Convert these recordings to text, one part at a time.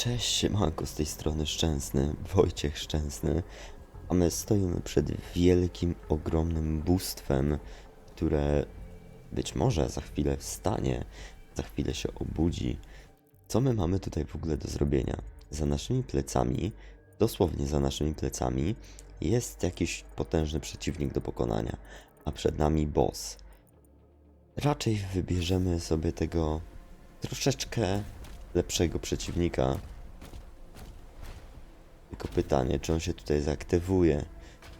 Cześć, siemanko, z tej strony Szczęsny, Wojciech Szczęsny, a my stoimy przed wielkim, ogromnym bóstwem, które być może za chwilę wstanie, za chwilę się obudzi. Co my mamy tutaj w ogóle do zrobienia? Za naszymi plecami, dosłownie za naszymi plecami, jest jakiś potężny przeciwnik do pokonania, a przed nami boss. Raczej wybierzemy sobie tego troszeczkę lepszego przeciwnika. Tylko pytanie, czy on się tutaj zaaktywuje?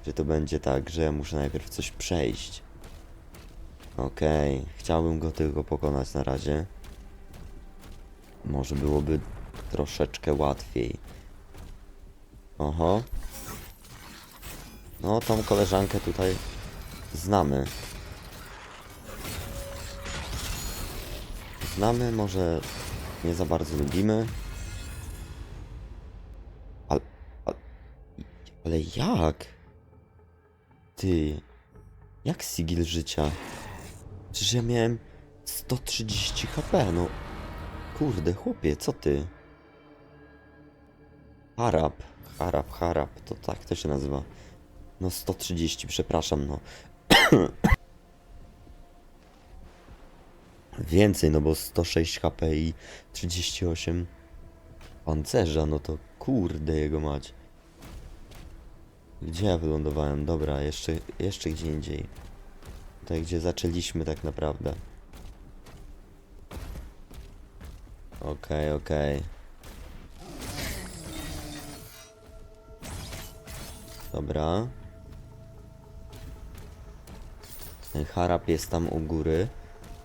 Czy to będzie tak, że ja muszę najpierw coś przejść? Okej, chciałbym go tylko pokonać na razie. Może byłoby troszeczkę łatwiej. Oho. No, tą koleżankę tutaj znamy. Znamy, może nie za bardzo lubimy. Ale, ale, ale jak? Ty, jak sigil życia? Przecież ja miałem 130 HP, no. Kurde, chłopie, co ty? Harap, harap, harap, to tak to się nazywa. No 130, przepraszam, no. Więcej, no bo 106 HP i 38 pancerza, no to kurde jego mać. Gdzie ja wylądowałem? Dobra, jeszcze, jeszcze gdzie indziej. Tutaj, gdzie zaczęliśmy tak naprawdę. Okej, okej. Dobra. Ten harap jest tam u góry.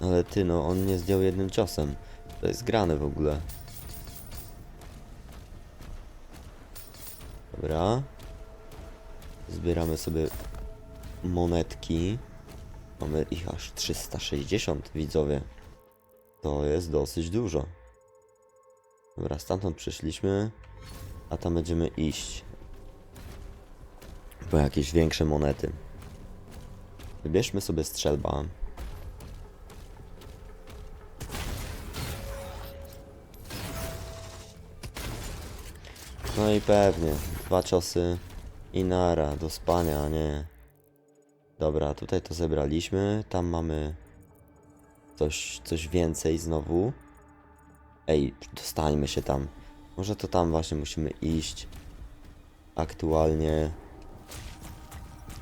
Ale ty, no on nie zdjął jednym ciosem. To jest grane w ogóle. Dobra. Zbieramy sobie monetki. Mamy ich aż 360, widzowie. To jest dosyć dużo. Dobra, stamtąd przyszliśmy, a tam będziemy iść. Po jakieś większe monety. Wybierzmy sobie strzelba. No i pewnie, dwa ciosy i nara, do spania, nie. Dobra, tutaj to zebraliśmy, tam mamy coś, coś więcej znowu. Ej, dostańmy się tam. Może to tam właśnie musimy iść. Aktualnie.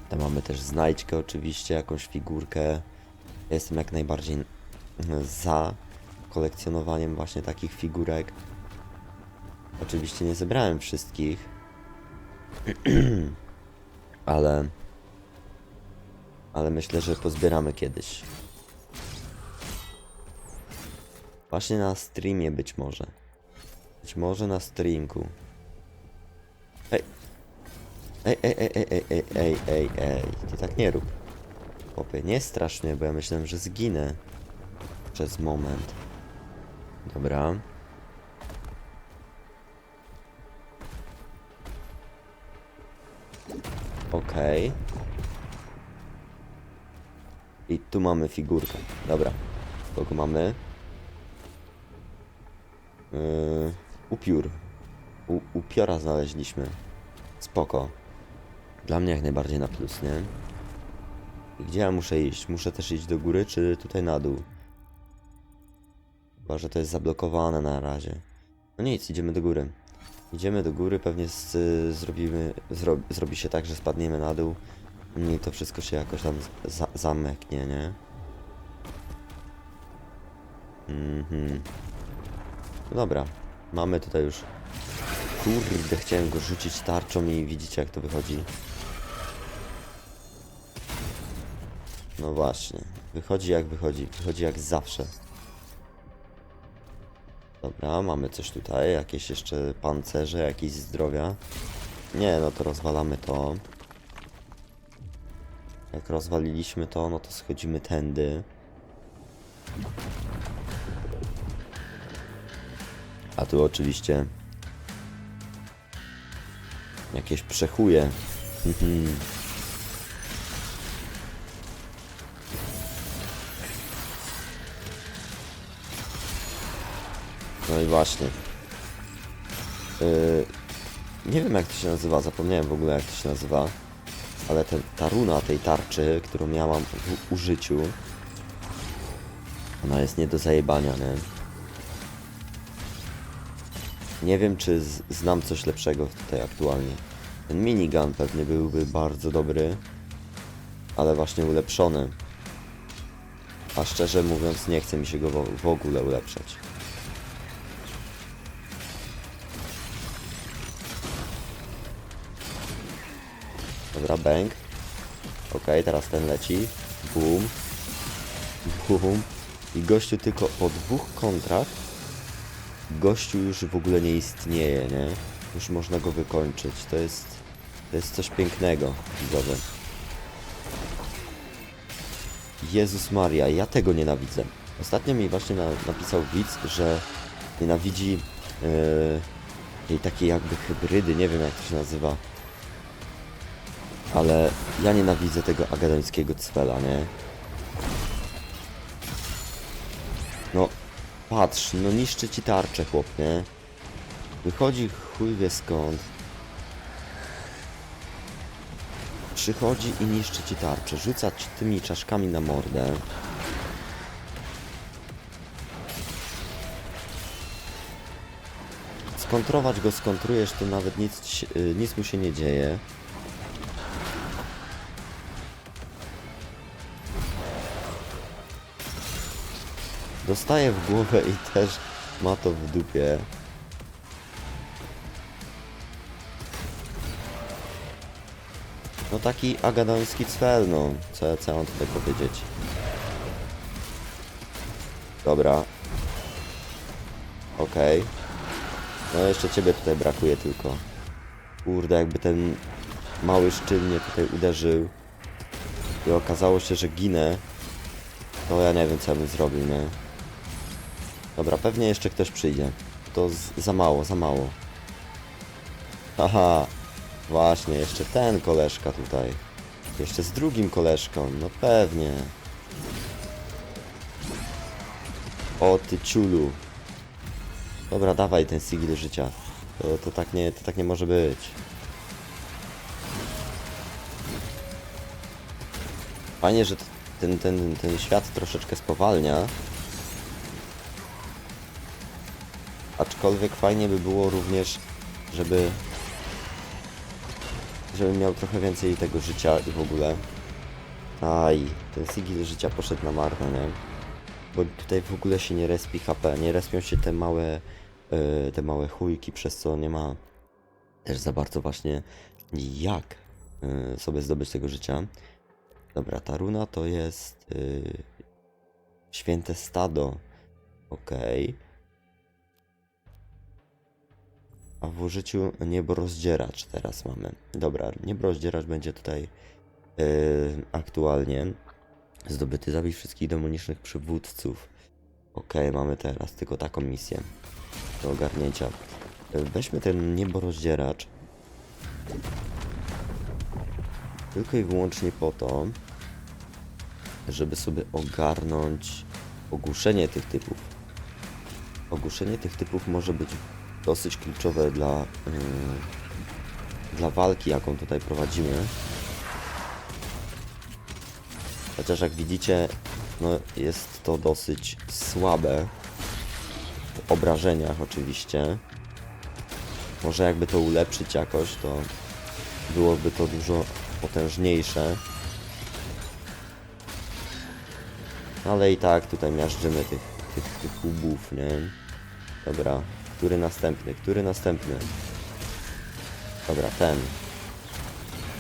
Tam mamy też znajdźkę oczywiście, jakąś figurkę. Jestem jak najbardziej za kolekcjonowaniem właśnie takich figurek. Oczywiście nie zebrałem wszystkich, ale ale myślę, że pozbieramy kiedyś. Właśnie na streamie być może. Być może na streamku. Ej. Ej, ej, ej, ej, ej, ej, ej, ej, ej. Ty tak nie rób. Chłopie, nie strasz mnie, bo ja myślałem, że zginę. Przez moment. Dobra. Okej. I tu mamy figurkę. Dobra. Kogo mamy? Yy, upiór. U, upiora znaleźliśmy. Spoko. Dla mnie jak najbardziej na plus, nie? Gdzie ja muszę iść? Muszę też iść do góry, czy tutaj na dół? Chyba, że to jest zablokowane na razie. No nic, idziemy do góry. Idziemy do góry, pewnie z, zrobimy, zro, zrobi się tak, że spadniemy na dół i to wszystko się jakoś tam za, nie? Mhm. No dobra, mamy tutaj już... Kurde, chciałem go rzucić tarczą i widzicie jak to wychodzi. No właśnie, wychodzi jak wychodzi, wychodzi jak zawsze. Dobra, mamy coś tutaj, jakieś jeszcze pancerze, jakieś zdrowia. Nie, no to rozwalamy to. Jak rozwaliliśmy to, no to schodzimy tędy. A tu oczywiście jakieś przechuje. No i właśnie. Yy, nie wiem jak to się nazywa, zapomniałem w ogóle jak to się nazywa. Ale ten, ta runa tej tarczy, którą ja mam w użyciu, ona jest nie do zajebania, nie? Nie wiem, czy znam coś lepszego tutaj aktualnie. Ten minigun pewnie byłby bardzo dobry, ale właśnie ulepszony. A szczerze mówiąc, nie chce mi się go w ogóle ulepszać. Dobra, bang. Okej, teraz ten leci. Boom. Boom. I gościu tylko po dwóch kontrach gościu już w ogóle nie istnieje, nie? Już można go wykończyć. To jest... To jest coś pięknego, widzowie. Jezus Maria, ja tego nienawidzę. Ostatnio mi właśnie na, napisał widz, że nienawidzi yy, tej takiej jakby hybrydy, nie wiem jak to się nazywa. Ale ja nienawidzę tego agadońskiego cwela, nie? No, patrz, no niszczy ci tarczę, chłop, nie? Wychodzi chuj wie skąd. Przychodzi i niszczy ci tarczę, rzuca ci tymi czaszkami na mordę. Skontrować go skontrujesz, to nawet nic, y, nic mu się nie dzieje. Dostaje w głowę i też ma to w dupie. No taki agadoński cwel, no. Co, ja- mam tutaj powiedzieć? Dobra. Okej. No jeszcze ciebie tutaj brakuje tylko. Kurde, jakby ten mały szczyl mnie tutaj uderzył i okazało się, że ginę, to ja nie wiem co bym zrobił, nie? Dobra, pewnie jeszcze ktoś przyjdzie. To za mało, za mało. Haha, właśnie, jeszcze ten koleżka tutaj. Jeszcze z drugim koleżką, no pewnie. O ty ciulu. Dobra, dawaj ten sigil życia. To, to, tak nie, to tak nie może być. Fajnie, że ten, ten, ten świat troszeczkę spowalnia. Aczkolwiek fajnie by było również, żeby żeby miał trochę więcej tego życia i w ogóle. Aj, ten sigil życia poszedł na marne, nie? Bo tutaj w ogóle się nie respi HP, nie respią się te małe, e, te małe chujki, przez co nie ma też za bardzo właśnie jak e, sobie zdobyć tego życia. Dobra, ta runa to jest e, święte stado. Okej. A w użyciu nieborozdzieracz teraz mamy. Dobra, nieborozdzieracz będzie tutaj yy, aktualnie zdobyty. Zabij wszystkich demonicznych przywódców. Okej, mamy teraz tylko taką misję do ogarnięcia. Yy, Weźmy ten nieborozdzieracz. Tylko i wyłącznie po to, żeby sobie ogarnąć ogłuszenie tych typów. Ogłuszenie tych typów może być dosyć kluczowe dla, yy, dla walki, jaką tutaj prowadzimy. Chociaż jak widzicie, no jest to dosyć słabe w obrażeniach oczywiście. Może jakby to ulepszyć jakoś, to byłoby to dużo potężniejsze. Ale i tak tutaj miażdżymy tych, tych, tych łbów, nie? Dobra, który następny? Który następny? Dobra, ten.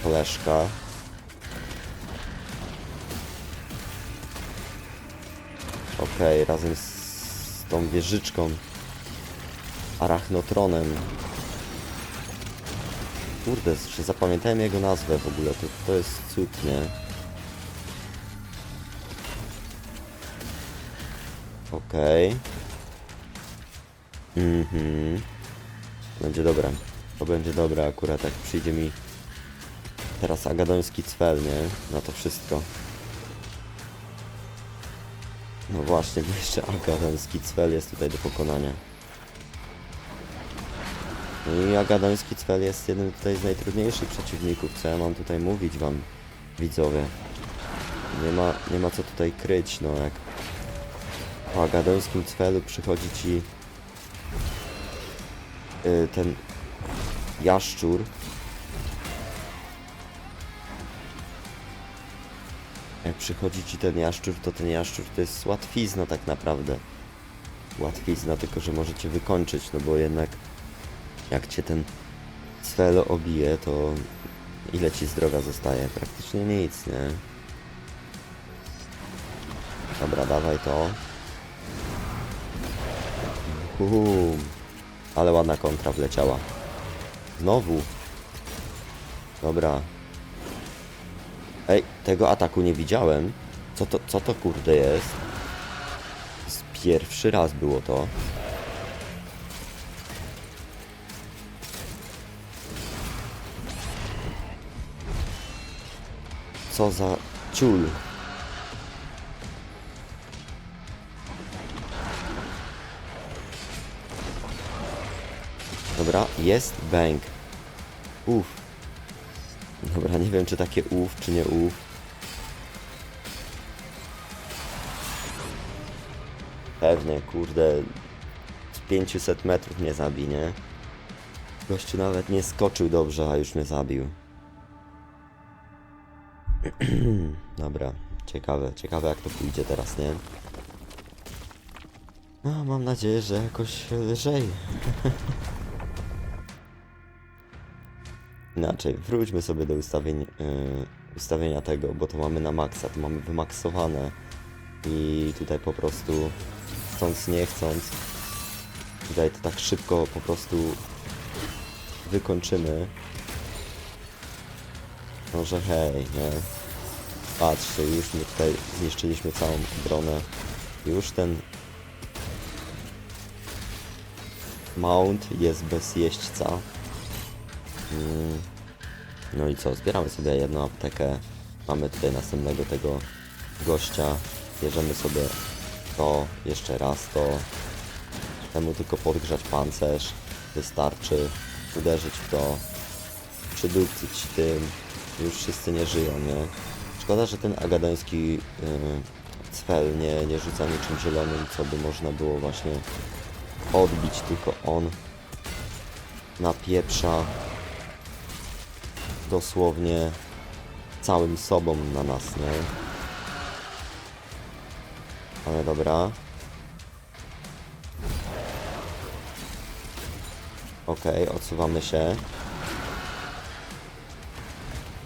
Koleżka. Okej, razem z tą wieżyczką. Arachnotronem. Kurde, że zapamiętałem jego nazwę w ogóle, to, to jest cud, nie? Okej. Mhm. Będzie dobra. To będzie dobre akurat, jak przyjdzie mi teraz agadoński cwel, nie? Na to wszystko. No właśnie, jeszcze agadoński cwel jest tutaj do pokonania. No i Agadoński Cwel jest jednym tutaj z najtrudniejszych przeciwników, co ja mam tutaj mówić wam, widzowie. Nie ma, nie ma co tutaj kryć, no jak po Agadońskim Cwelu przychodzi ci ten jaszczur. Jak przychodzi ci ten jaszczur, to ten jaszczur to jest łatwizna tak naprawdę. Łatwizna, tylko że możecie wykończyć, no bo jednak jak cię ten cwel obije, to ile ci zdrowia zostaje? Praktycznie nic, nie? Dobra, dawaj to. Uhu. Ale ładna kontra wleciała. Znowu. Dobra. Ej, tego ataku nie widziałem. Co to, co to kurde jest? Z pierwszy raz było to. Co za ciul. Dobra, jest bank. Uff. Dobra, nie wiem czy takie uff, czy nie uff. Pewnie, kurde. Z 500 metrów mnie zabi, nie? Gościu nawet nie skoczył dobrze, a już mnie zabił. Dobra, ciekawe, ciekawe jak to pójdzie teraz, nie? No, mam nadzieję, że jakoś lżej. Inaczej, wróćmy sobie do ustawień, yy, ustawienia tego, bo to mamy na maksa, to mamy wymaksowane i tutaj po prostu chcąc nie chcąc tutaj to tak szybko po prostu wykończymy. Może hej, nie? Patrzcie, już my tutaj zniszczyliśmy całą obronę. Już ten mount jest bez jeźdźca. Mm. No i co, zbieramy sobie jedną aptekę. Mamy tutaj następnego tego gościa. Bierzemy sobie to, jeszcze raz to. Temu tylko podgrzać pancerz. Wystarczy uderzyć w to. Przydupcyć tym. Już wszyscy nie żyją, nie? Szkoda, że ten agadoński yy, cfel nie, nie rzuca niczym zielonym, co by można było właśnie odbić, tylko on napieprza dosłownie całym sobą na nas, nie? Ale dobra. Okej, odsuwamy się.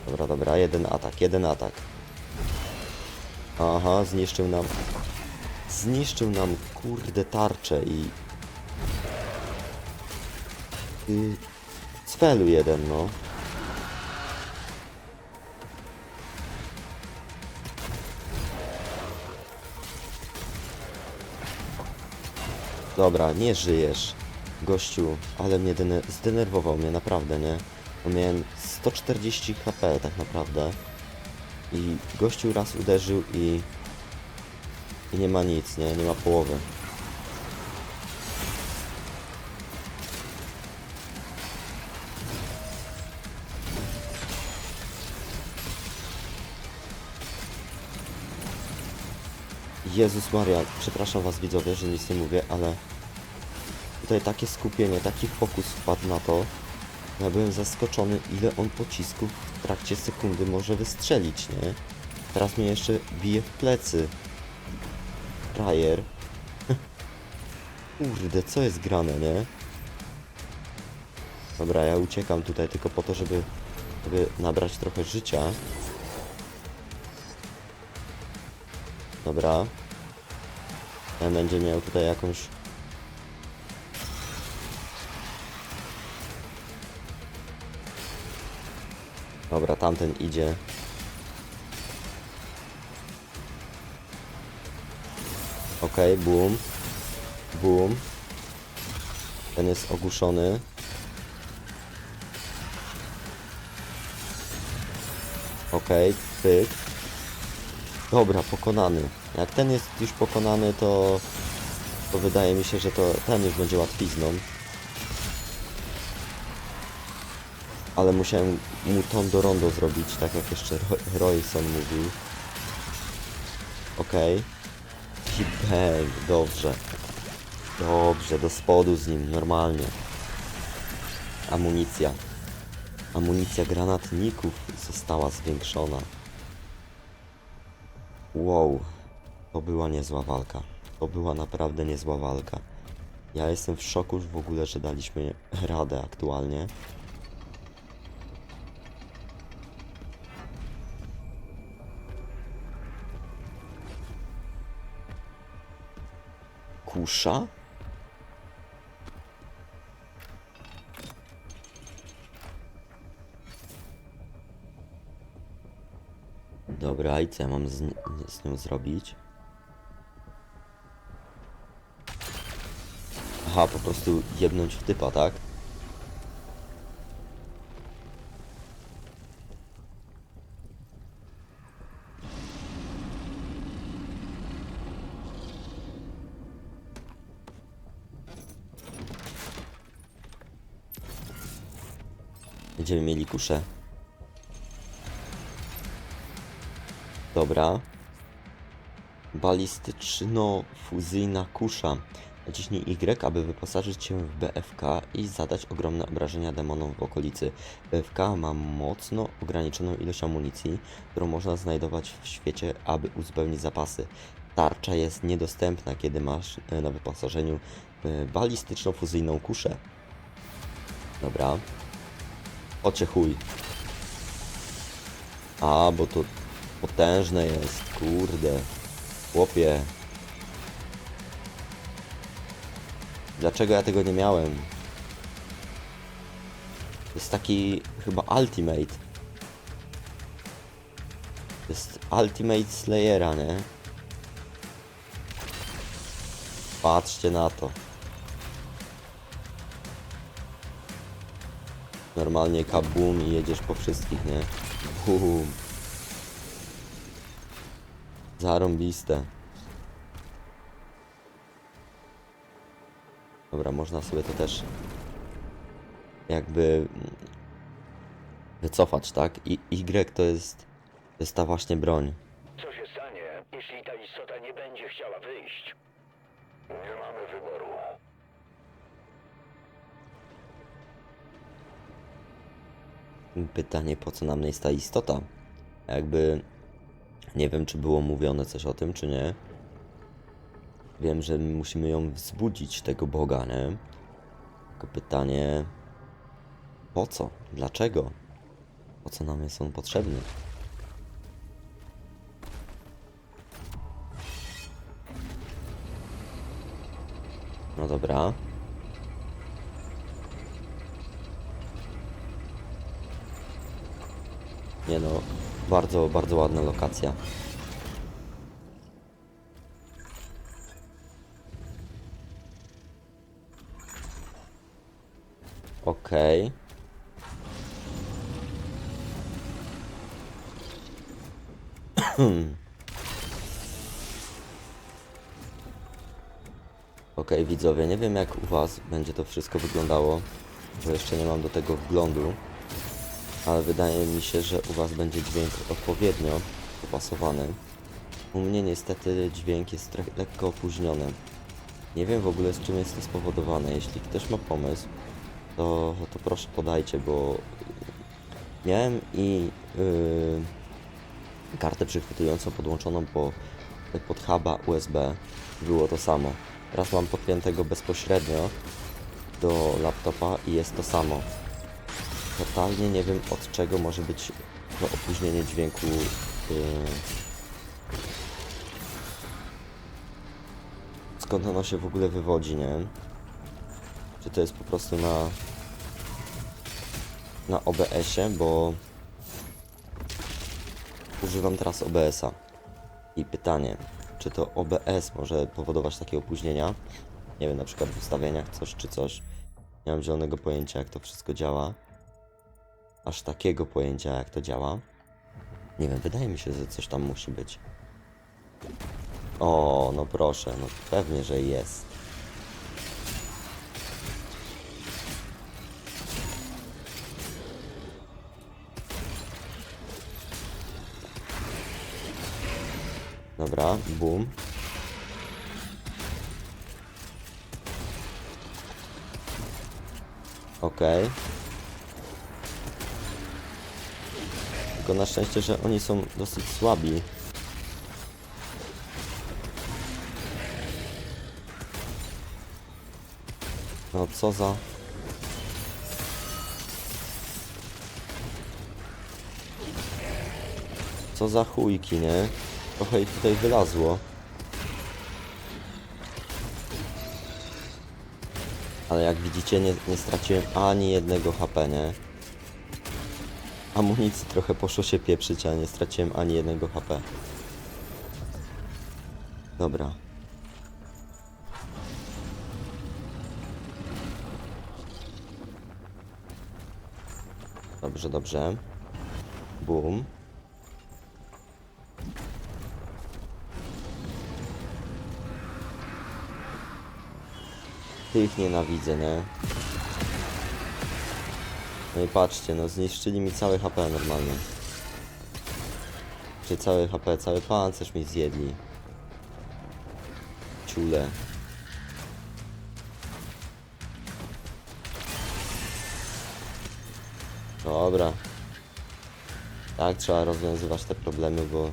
Dobra, dobra, jeden atak, jeden atak. Aha, zniszczył nam... Zniszczył nam, kurde, tarczę i... I... Cfelu jeden, no. Dobra, nie żyjesz, gościu, ale mnie dener zdenerwował mnie naprawdę, nie? Bo miałem 140 HP tak naprawdę i gościu raz uderzył i, i nie ma nic, nie? Nie ma połowy. Jezus Maria, przepraszam was widzowie, że nic nie mówię, ale tutaj takie skupienie, taki fokus wpadł na to. Ja byłem zaskoczony, ile on pocisków w trakcie sekundy może wystrzelić, nie? Teraz mnie jeszcze bije w plecy. Frajer. Kurde, co jest grane, nie? Dobra, ja uciekam tutaj tylko po to, żeby, żeby nabrać trochę życia. Dobra. Będzie miał tutaj jakąś... Dobra, tamten idzie. Okej, boom. Boom. Ten jest ogłuszony. Okej, pyk. Dobra, pokonany. Jak ten jest już pokonany, to, to wydaje mi się, że to ten już będzie łatwizną. Ale musiałem mu ton do rondo zrobić, tak jak jeszcze Ro- Royson mówił. Okej. I bang, dobrze. Dobrze, do spodu z nim, normalnie. Amunicja. Amunicja granatników została zwiększona. Wow, to była niezła walka. To była naprawdę niezła walka. Ja jestem w szoku w ogóle, że daliśmy radę aktualnie. Kusza? Dobra, i co ja mam z, z nią zrobić? Aha, po prostu jebnąć w typa, tak? Będziemy mieli kuszę. Dobra. Balistyczno-fuzyjna kusza. Naciśnij Y, aby wyposażyć się w BFK i zadać ogromne obrażenia demonom w okolicy. BFK ma mocno ograniczoną ilość amunicji, którą można znajdować w świecie, aby uzupełnić zapasy. Tarcza jest niedostępna, kiedy masz e, na wyposażeniu e, balistyczno-fuzyjną kuszę. Dobra. Ocie chuj. A, bo to potężne jest, kurde. Chłopie. Dlaczego ja tego nie miałem? Jest taki chyba ultimate. Jest ultimate Slayera, nie? Patrzcie na to. Normalnie kabum i jedziesz po wszystkich, nie? Zarąbiste. Dobra, można sobie to też jakby wycofać, tak? I Y to jest, to jest ta właśnie broń. Co się stanie, jeśli ta istota nie będzie chciała wyjść? Nie mamy wyboru. Pytanie, po co nam jest ta istota? Jakby nie wiem, czy było mówione coś o tym, czy nie. Wiem, że musimy ją wzbudzić, tego Boga, nie? Tylko pytanie, po co? Dlaczego? Po co nam jest on potrzebny? No dobra. Nie no, bardzo, bardzo ładna lokacja. Okej. Okej, widzowie, nie wiem jak u Was będzie to wszystko wyglądało, bo jeszcze nie mam do tego wglądu, ale wydaje mi się, że u Was będzie dźwięk odpowiednio dopasowany. U mnie niestety dźwięk jest lekko opóźniony. Nie wiem w ogóle z czym jest to spowodowane. Jeśli ktoś ma pomysł, to, to proszę podajcie, bo miałem i yy, kartę przychwytującą podłączoną po, pod huba USB. Było to samo. Teraz mam podpiętego bezpośrednio do laptopa i jest to samo. Totalnie nie wiem od czego może być to opóźnienie dźwięku. Yy, skąd ono się w ogóle wywodzi, nie? Czy to jest po prostu na na OBS-ie, bo używam teraz OBS-a. I pytanie, czy to OBS może powodować takie opóźnienia? Nie wiem, na przykład w ustawieniach coś czy coś. Nie mam zielonego pojęcia, jak to wszystko działa aż takiego pojęcia, jak to działa. Nie wiem, wydaje mi się, że coś tam musi być. O, no proszę, no pewnie, że jest. Dobra, boom. Okej. Okay. Tylko na szczęście, że oni są dosyć słabi. No co za... Co za chujki, nie? Trochę ich tutaj wylazło. Ale jak widzicie, nie, nie straciłem ani jednego HP, nie? Amunicji trochę poszło się pieprzyć, ale nie straciłem ani jednego HP. Dobra. Dobrze, dobrze. Boom. Tych nienawidzę, nie? No i patrzcie, no zniszczyli mi całe HP normalnie. Czy całe HP, cały pancerz mi zjedli. Ciule. Dobra. Tak trzeba rozwiązywać te problemy, bo...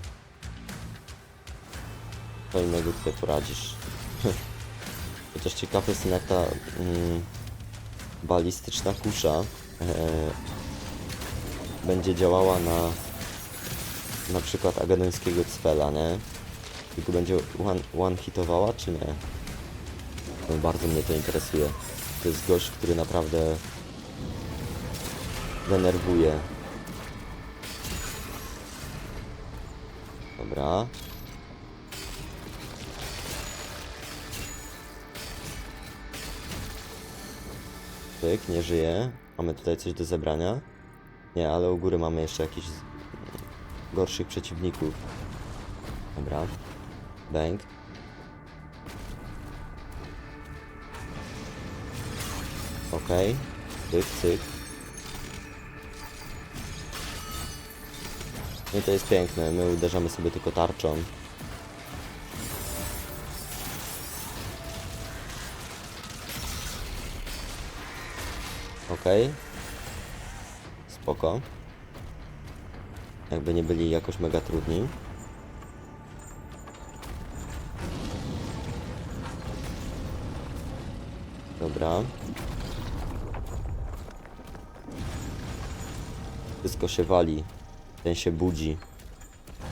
Co innego tutaj poradzisz. Chociaż ciekaw jestem jak ta mm, balistyczna kusza e, będzie działała na na przykład agadońskiego cwela, nie? Tylko będzie one, one czy nie? No, bardzo mnie to interesuje. To jest gość, który naprawdę denerwuje. Dobra. Pyk, nie żyje. Mamy tutaj coś do zebrania. Nie, ale u góry mamy jeszcze jakichś gorszych przeciwników. Dobra. Bank. Okej. Cyk, cyk. No i to jest piękne. My uderzamy sobie tylko tarczą. Okej. Spoko. Jakby nie byli jakoś mega trudni. Dobra. Wszystko się wali. Ten się budzi.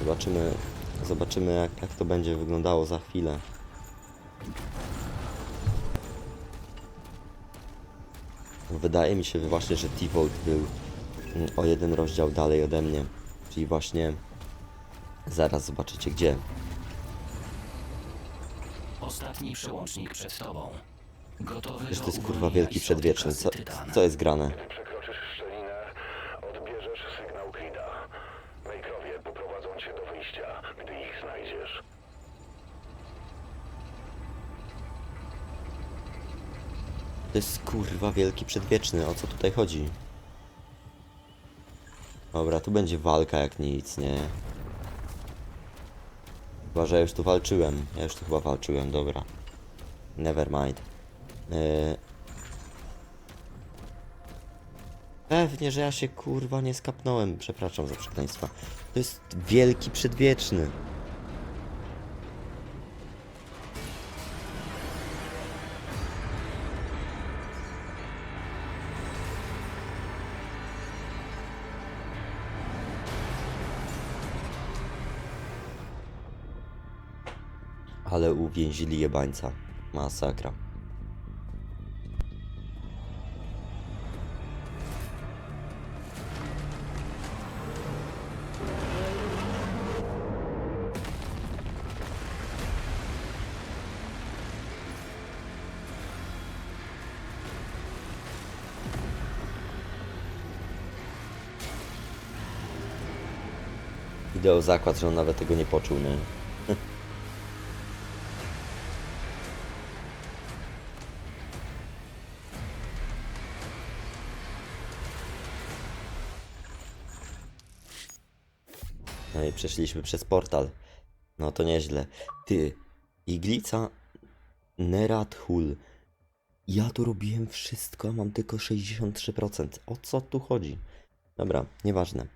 Zobaczymy, zobaczymy jak, jak to będzie wyglądało za chwilę. Wydaje mi się właśnie, że T-Volt był mm, o jeden rozdział dalej ode mnie. Czyli właśnie zaraz zobaczycie gdzie. Ostatni przełącznik przed tobą. Gotowy do to jest kurwa wielki przedwieczny. Co, co jest grane? To jest kurwa wielki przedwieczny, o co tutaj chodzi? Dobra, tu będzie walka jak nic, nie? Chyba, że ja już tu walczyłem. Ja już tu chyba walczyłem, dobra. Never mind. Yy... Pewnie, że ja się kurwa nie skapnąłem. Przepraszam za przekleństwa. To jest wielki przedwieczny. Ale uwięzili jebańca. Masakra. Wideo zakład, że on nawet tego nie poczuł, nie? I przeszliśmy przez portal. No to nieźle. Ty, iglica Nerathul. Ja tu robiłem wszystko, a mam tylko 63%. O co tu chodzi? Dobra, nieważne.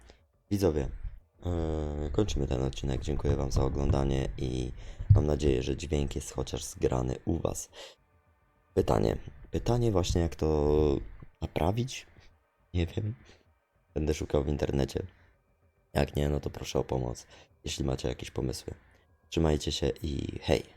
Widzowie, yy, kończymy ten odcinek. Dziękuję Wam za oglądanie i mam nadzieję, że dźwięk jest chociaż zgrany u Was. Pytanie. Pytanie właśnie jak to naprawić? Nie wiem. Będę szukał w internecie. Jak nie, no to proszę o pomoc, jeśli macie jakieś pomysły. Trzymajcie się i hej!